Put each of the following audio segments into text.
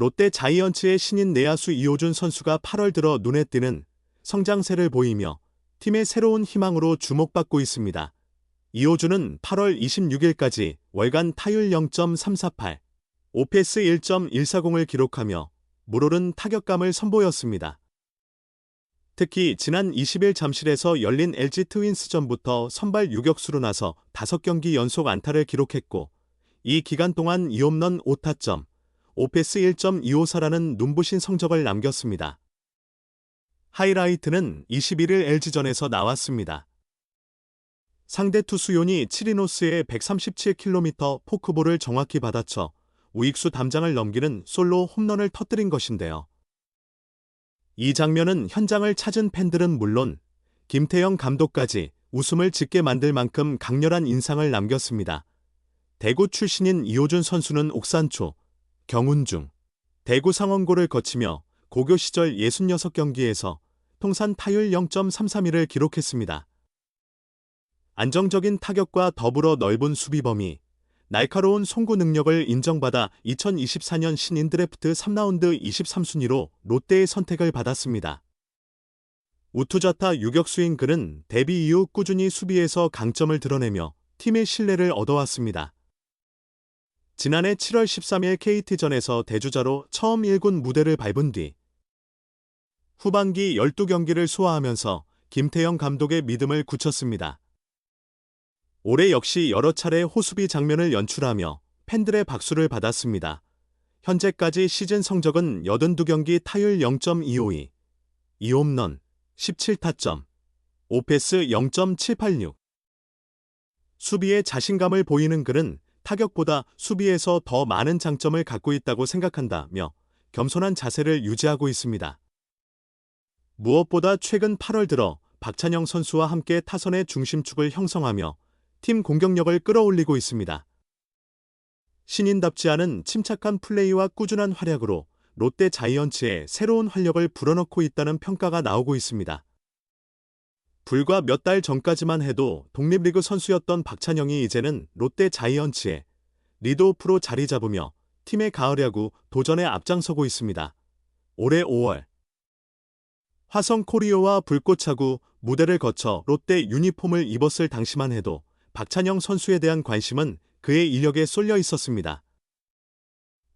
롯데 자이언츠의 신인 내야수 이호준 선수가 8월 들어 눈에 띄는 성장세를 보이며 팀의 새로운 희망으로 주목받고 있습니다. 이호준은 8월 26일까지 월간 타율 0.348, OPS 1.140을 기록하며 물오른 타격감을 선보였습니다. 특히 지난 20일 잠실에서 열린 LG 트윈스전부터 선발 유격수로 나서 5경기 연속 안타를 기록했고 이 기간 동안 2홈런 5타점, 오페스 1.254라는 눈부신 성적을 남겼습니다. 하이라이트는 21일 LG전에서 나왔습니다. 상대 투수 요니 치리노스의 137km 포크볼을 정확히 받아쳐 우익수 담장을 넘기는 솔로 홈런을 터뜨린 것인데요. 이 장면은 현장을 찾은 팬들은 물론 김태형 감독까지 웃음을 짓게 만들 만큼 강렬한 인상을 남겼습니다. 대구 출신인 이호준 선수는 옥산초, 경운중, 대구 상원고를 거치며 고교 시절 66경기에서 통산 타율 0.331을 기록했습니다. 안정적인 타격과 더불어 넓은 수비 범위, 날카로운 송구 능력을 인정받아 2024년 신인 드래프트 3라운드 23순위로 롯데의 선택을 받았습니다. 우투자타 유격수인 그는 데뷔 이후 꾸준히 수비에서 강점을 드러내며 팀의 신뢰를 얻어왔습니다. 지난해 7월 13일 KT전에서 대주자로 처음 1군 무대를 밟은 뒤 후반기 12경기를 소화하면서 김태형 감독의 믿음을 굳혔습니다. 올해 역시 여러 차례 호수비 장면을 연출하며 팬들의 박수를 받았습니다. 현재까지 시즌 성적은 82경기 타율 0.252, 2홈런, 17타점, 오페스 0.786. 수비에 자신감을 보이는 그는 타격보다 수비에서 더 많은 장점을 갖고 있다고 생각한다며 겸손한 자세를 유지하고 있습니다. 무엇보다 최근 8월 들어 박찬영 선수와 함께 타선의 중심축을 형성하며 팀 공격력을 끌어올리고 있습니다. 신인답지 않은 침착한 플레이와 꾸준한 활약으로 롯데 자이언츠에 새로운 활력을 불어넣고 있다는 평가가 나오고 있습니다. 불과 몇 달 전까지만 해도 독립리그 선수였던 박찬영이 이제는 롯데 자이언츠에 리드오프로 자리 잡으며 팀의 가을 야구 도전에 앞장서고 있습니다. 올해 5월 화성 코리오와 불꽃차구 무대를 거쳐 롯데 유니폼을 입었을 당시만 해도 박찬영 선수에 대한 관심은 그의 이력에 쏠려 있었습니다.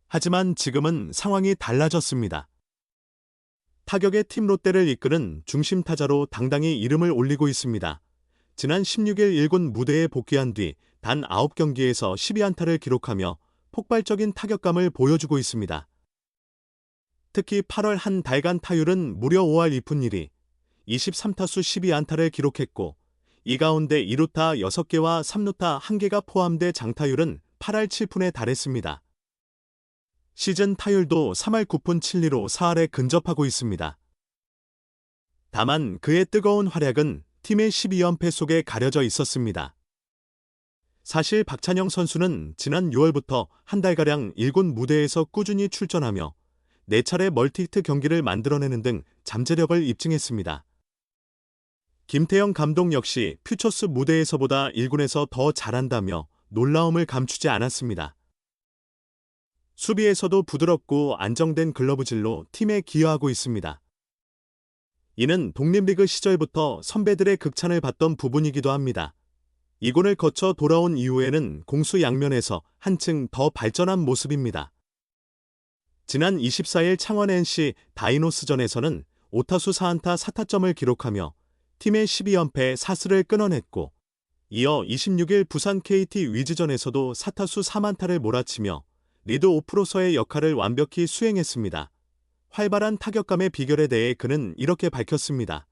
하지만 지금은 상황이 달라졌습니다. 타격의 팀 롯데를 이끄는 중심 타자로 당당히 이름을 올리고 있습니다. 지난 16일 1군 무대에 복귀한 뒤 단 9경기에서 12안타를 기록하며 폭발적인 타격감을 보여주고 있습니다. 특히 8월 한 달간 타율은 무려 5할 2푼 1리 23타수 12안타를 기록했고 이 가운데 2루타 6개와 3루타 1개가 포함돼 장타율은 8할 7푼에 달했습니다. 시즌 타율도 3할 9푼 7리로 4할에 근접하고 있습니다. 다만 그의 뜨거운 활약은 팀의 12연패 속에 가려져 있었습니다. 사실 박찬영 선수는 지난 6월부터 한 달가량 1군 무대에서 꾸준히 출전하며 4차례 멀티히트 경기를 만들어내는 등 잠재력을 입증했습니다. 김태형 감독 역시 퓨처스 무대에서보다 1군에서 더 잘한다며 놀라움을 감추지 않았습니다. 수비에서도 부드럽고 안정된 글러브질로 팀에 기여하고 있습니다. 이는 독립리그 시절부터 선배들의 극찬을 받던 부분이기도 합니다. 이군을 거쳐 돌아온 이후에는 공수 양면에서 한층 더 발전한 모습입니다. 지난 24일 창원 NC 다이노스전에서는 5타수 4안타 4타점을 기록하며 팀의 12연패 사슬을 끊어냈고 이어 26일 부산 KT 위즈전에서도 4타수 3안타를 몰아치며 리드 오프로서의 역할을 완벽히 수행했습니다. 활발한 타격감의 비결에 대해 그는 이렇게 밝혔습니다.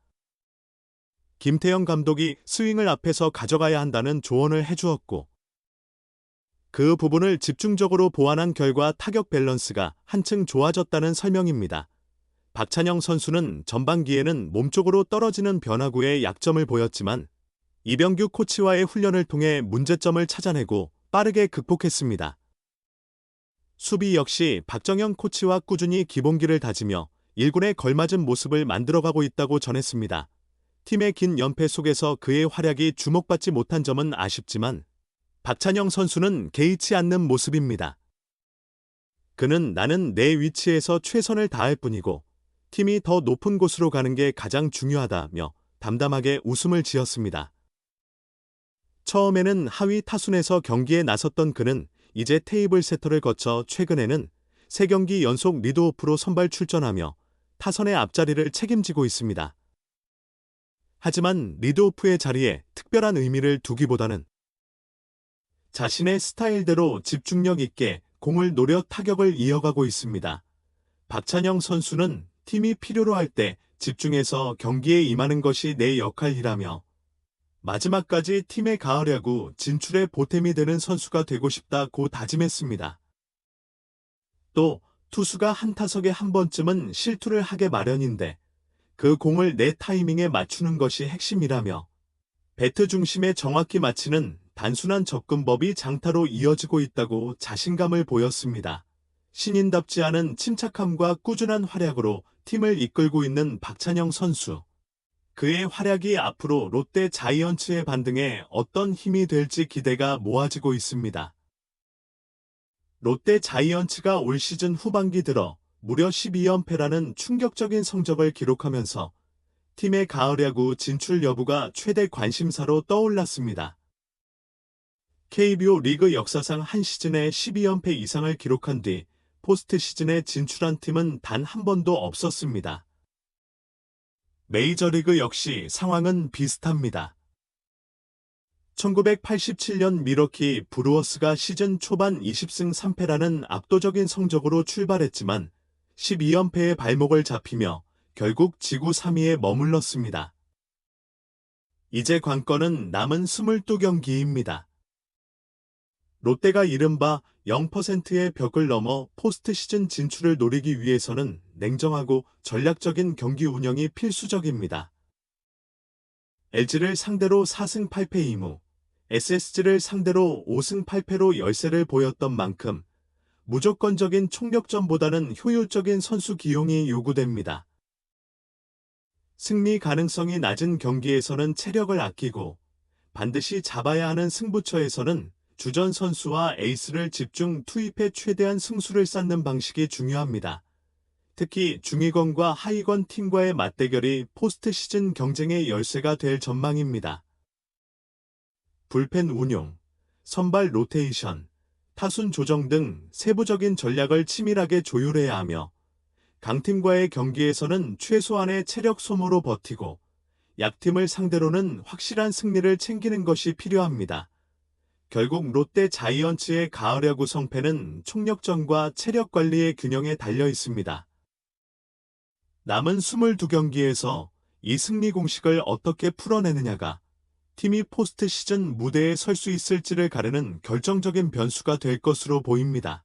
김태형 감독이 스윙을 앞에서 가져가야 한다는 조언을 해주었고 그 부분을 집중적으로 보완한 결과 타격 밸런스가 한층 좋아졌다는 설명입니다. 박찬영 선수는 전반기에는 몸쪽으로 떨어지는 변화구에 약점을 보였지만 이병규 코치와의 훈련을 통해 문제점을 찾아내고 빠르게 극복했습니다. 수비 역시 박정현 코치와 꾸준히 기본기를 다지며 1군에 걸맞은 모습을 만들어가고 있다고 전했습니다. 팀의 긴 연패 속에서 그의 활약이 주목받지 못한 점은 아쉽지만 박찬영 선수는 개의치 않는 모습입니다. 그는 나는 내 위치에서 최선을 다할 뿐이고 팀이 더 높은 곳으로 가는 게 가장 중요하다며 담담하게 웃음을 지었습니다. 처음에는 하위 타순에서 경기에 나섰던 그는 이제 테이블 세터를 거쳐 최근에는 3경기 연속 리드오프로 선발 출전하며 타선의 앞자리를 책임지고 있습니다. 하지만 리드오프의 자리에 특별한 의미를 두기보다는 자신의 스타일대로 집중력 있게 공을 노려 타격을 이어가고 있습니다. 박찬영 선수는 팀이 필요로 할 때 집중해서 경기에 임하는 것이 내 역할이라며 마지막까지 팀에 가으려고 진출의 보탬이 되는 선수가 되고 싶다고 다짐했습니다. 또 투수가 한 타석에 한 번쯤은 실투를 하게 마련인데 그 공을 내 타이밍에 맞추는 것이 핵심이라며 배트 중심에 정확히 맞히는 단순한 접근법이 장타로 이어지고 있다고 자신감을 보였습니다. 신인답지 않은 침착함과 꾸준한 활약으로 팀을 이끌고 있는 박찬영 선수. 그의 활약이 앞으로 롯데 자이언츠의 반등에 어떤 힘이 될지 기대가 모아지고 있습니다. 롯데 자이언츠가 올 시즌 후반기 들어 무려 12연패라는 충격적인 성적을 기록하면서 팀의 가을 야구 진출 여부가 최대 관심사로 떠올랐습니다. KBO 리그 역사상 한 시즌에 12연패 이상을 기록한 뒤 포스트 시즌에 진출한 팀은 단 한 번도 없었습니다. 메이저리그 역시 상황은 비슷합니다. 1987년 미러키 브루어스가 시즌 초반 20승 3패라는 압도적인 성적으로 출발했지만 12연패의 발목을 잡히며 결국 지구 3위에 머물렀습니다. 이제 관건은 남은 22경기입니다. 롯데가 이른바 0%의 벽을 넘어 포스트 시즌 진출을 노리기 위해서는 냉정하고 전략적인 경기 운영이 필수적입니다. LG를 상대로 4승 8패 2무, SSG를 상대로 5승 8패로 열세를 보였던 만큼 무조건적인 총력전보다는 효율적인 선수 기용이 요구됩니다. 승리 가능성이 낮은 경기에서는 체력을 아끼고 반드시 잡아야 하는 승부처에서는 주전 선수와 에이스를 집중 투입해 최대한 승수를 쌓는 방식이 중요합니다. 특히 중위권과 하위권 팀과의 맞대결이 포스트 시즌 경쟁의 열쇠가 될 전망입니다. 불펜 운용, 선발 로테이션, 타순 조정 등 세부적인 전략을 치밀하게 조율해야 하며 강팀과의 경기에서는 최소한의 체력 소모로 버티고 약팀을 상대로는 확실한 승리를 챙기는 것이 필요합니다. 결국 롯데 자이언츠의 가을 야구 성패는 총력전과 체력 관리의 균형에 달려 있습니다. 남은 22경기에서 이 승리 공식을 어떻게 풀어내느냐가 팀이 포스트 시즌 무대에 설 수 있을지를 가르는 결정적인 변수가 될 것으로 보입니다.